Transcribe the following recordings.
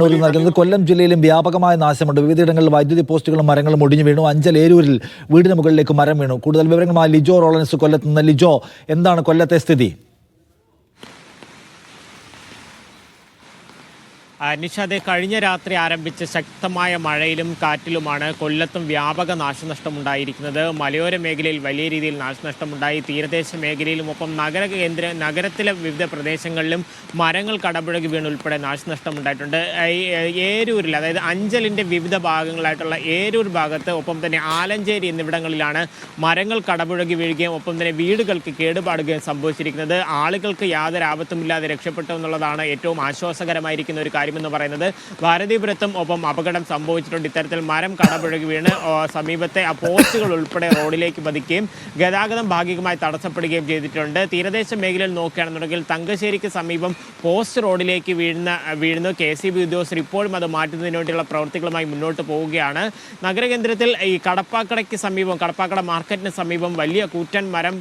കണ്ണൂരിൽ നൽകുന്നത് കൊല്ലം ജില്ലയിലും വ്യാപകമായ നാശമുണ്ട്. വിവിധയിടങ്ങളിൽ വൈദ്യുതി പോസ്റ്റുകളും മരങ്ങളും ഒടിഞ്ഞു വീണു. അഞ്ചൽ ഏരൂരിൽ വീടിന് മുകളിലേക്ക് മരം വീണു. കൂടുതൽ വിവരങ്ങളുമായി ലിജോ റോളൻസ് കൊല്ലത്ത് നിന്ന്. ലിജോ എന്താണ് കൊല്ലത്തെ സ്ഥിതി? നിഷാദെ കഴിഞ്ഞ രാത്രി ആരംഭിച്ച ശക്തമായ മഴയിലും കാറ്റിലുമാണ് കൊല്ലത്തും വ്യാപക നാശനഷ്ടമുണ്ടായിരിക്കുന്നത്. മലയോര മേഖലയിൽ വലിയ രീതിയിൽ നാശനഷ്ടമുണ്ടായി. തീരദേശ മേഖലയിലും ഒപ്പം നഗര കേന്ദ്ര നഗരത്തിലെ വിവിധ പ്രദേശങ്ങളിലും മരങ്ങൾ കടപുഴകി വീണുൾപ്പെടെ നാശനഷ്ടമുണ്ടായിട്ടുണ്ട്. ഏരൂരിൽ അതായത് അഞ്ചലിന്റെ വിവിധ ഭാഗങ്ങളായിട്ടുള്ള ഏരൂർ ഭാഗത്ത് ഒപ്പം തന്നെ ആലഞ്ചേരി എന്നിവിടങ്ങളിലാണ് മരങ്ങൾ കടപുഴകി വീഴുകയും ഒപ്പം തന്നെ വീടുകൾക്ക് കേടുപാടുകയും സംഭവിച്ചിരിക്കുന്നത്. ആളുകൾക്ക് യാതൊരു ആപത്തുമില്ലാതെ രക്ഷപ്പെട്ടു എന്നുള്ളതാണ് ഏറ്റവും ആശ്വാസകരമായിരിക്കുന്ന ഒരു കാര്യമെന്ന് പറയുന്നത്. ഭാരതീപുരത്തും ഒപ്പം അപകടം സംഭവിച്ചിട്ടുണ്ട്. ഇത്തരത്തിൽ മരം കടപുഴകി വീണ് സമീപത്തെ ആ പോസ്റ്റുകൾ ഉൾപ്പെടെ റോഡിലേക്ക് പതിക്കുകയും ഗതാഗതം ഭാഗികമായി തടസ്സപ്പെടുകയും ചെയ്തിട്ടുണ്ട്. തീരദേശ മേഖലയിൽ നോക്കുകയാണെന്നുണ്ടെങ്കിൽ തങ്കശ്ശേരിക്ക് സമീപം പോസ്റ്റ് റോഡിലേക്ക് വീഴുന്ന വീഴുന്ന. കെ സി ബി ഉദ്യോഗസ്ഥർ ഇപ്പോഴും അത് മാറ്റുന്നതിന് വേണ്ടിയുള്ള പ്രവർത്തികളുമായി മുന്നോട്ട് പോവുകയാണ്. നഗരകേന്ദ്രത്തിൽ ഈ കടപ്പാക്കടയ്ക്ക് സമീപം കടപ്പാക്കട മാർക്കറ്റിന് സമീപം വലിയ കൂറ്റൻ മരം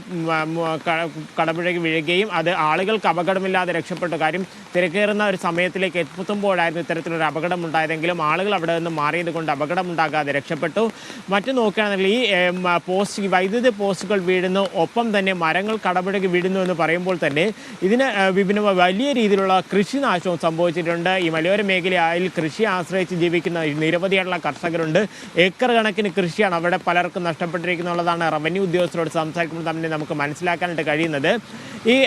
കടപുഴകി വീഴുകയും അത് ആളുകൾക്ക് അപകടമില്ലാതെ രക്ഷപ്പെട്ട കാര്യം തിരക്കേറുന്ന ഒരു സമയത്തിലേക്ക് എത്തുമ്പോഴായിരുന്നു ഇത്തരത്തിലൊരു അപകടം ഉണ്ടായതെങ്കിലും ആളുകൾ അവിടെ നിന്ന് മാറിയത് കൊണ്ട് അപകടമുണ്ടാകാതെ രക്ഷപ്പെട്ടു. മറ്റു നോക്കുകയാണെങ്കിൽ ഈ പോസ്റ്റ് വൈദ്യുതി പോസ്റ്റുകൾ വീഴുന്നു ഒപ്പം തന്നെ മരങ്ങൾ കടപുഴകി വീഴുന്നു എന്ന് പറയുമ്പോൾ തന്നെ ഇതിന് വിഭിന്ന വലിയ രീതിയിലുള്ള കൃഷിനാശവും സംഭവിച്ചിട്ടുണ്ട്. ഈ മലയോര മേഖലയിൽ കൃഷി ആശ്രയിച്ച് ജീവിക്കുന്ന നിരവധിയായിട്ടുള്ള കർഷകരുണ്ട്. ഏക്കർ കണക്കിന് കൃഷിയാണ് അവിടെ പലർക്കും നഷ്ടപ്പെട്ടിരിക്കുന്നുള്ളതാണ് റവന്യൂ ഉദ്യോഗസ്ഥരോട് സംസാരിക്കുമ്പോൾ തന്നെ നമുക്ക് മനസ്സിലാക്കാനായിട്ട് കഴിയുന്നത്. ഈ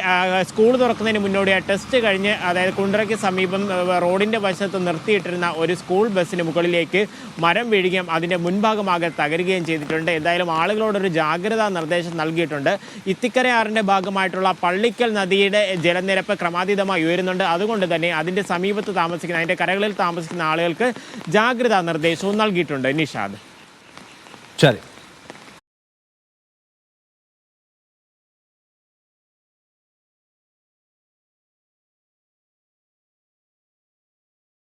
സ്കൂൾ തുറക്കുന്നതിന് മുന്നോടിയായി ടെസ്റ്റ് കഴിഞ്ഞ് അതായത് കുണ്ടറയ്ക്ക് സമീപം ആ, റോഡിന്റെ വശത്ത് നിർത്തിയിട്ടിരുന്ന ഒരു സ്കൂൾ ബസ്സിന് മുകളിലേക്ക് മരം വീഴുകയും അതിന്റെ മുൻഭാഗമാകെ തകരുകയും ചെയ്തിട്ടുണ്ട്. എന്തായാലും ആളുകളോടൊരു ജാഗ്രതാ നിർദ്ദേശം നൽകിയിട്ടുണ്ട്. ഇത്തിക്കരയാറിന്റെ ഭാഗമായിട്ടുള്ള പള്ളിക്കൽ നദിയുടെ ജലനിരപ്പ് ക്രമാതീതമായി ഉയരുന്നുണ്ട്. അതുകൊണ്ട് തന്നെ അതിന്റെ സമീപത്ത് താമസിക്കുന്ന അതിന്റെ കരകളിൽ താമസിക്കുന്ന ആളുകൾക്ക് ജാഗ്രതാ നിർദ്ദേശവും നൽകിയിട്ടുണ്ട്. നിഷാദ്. ശരി.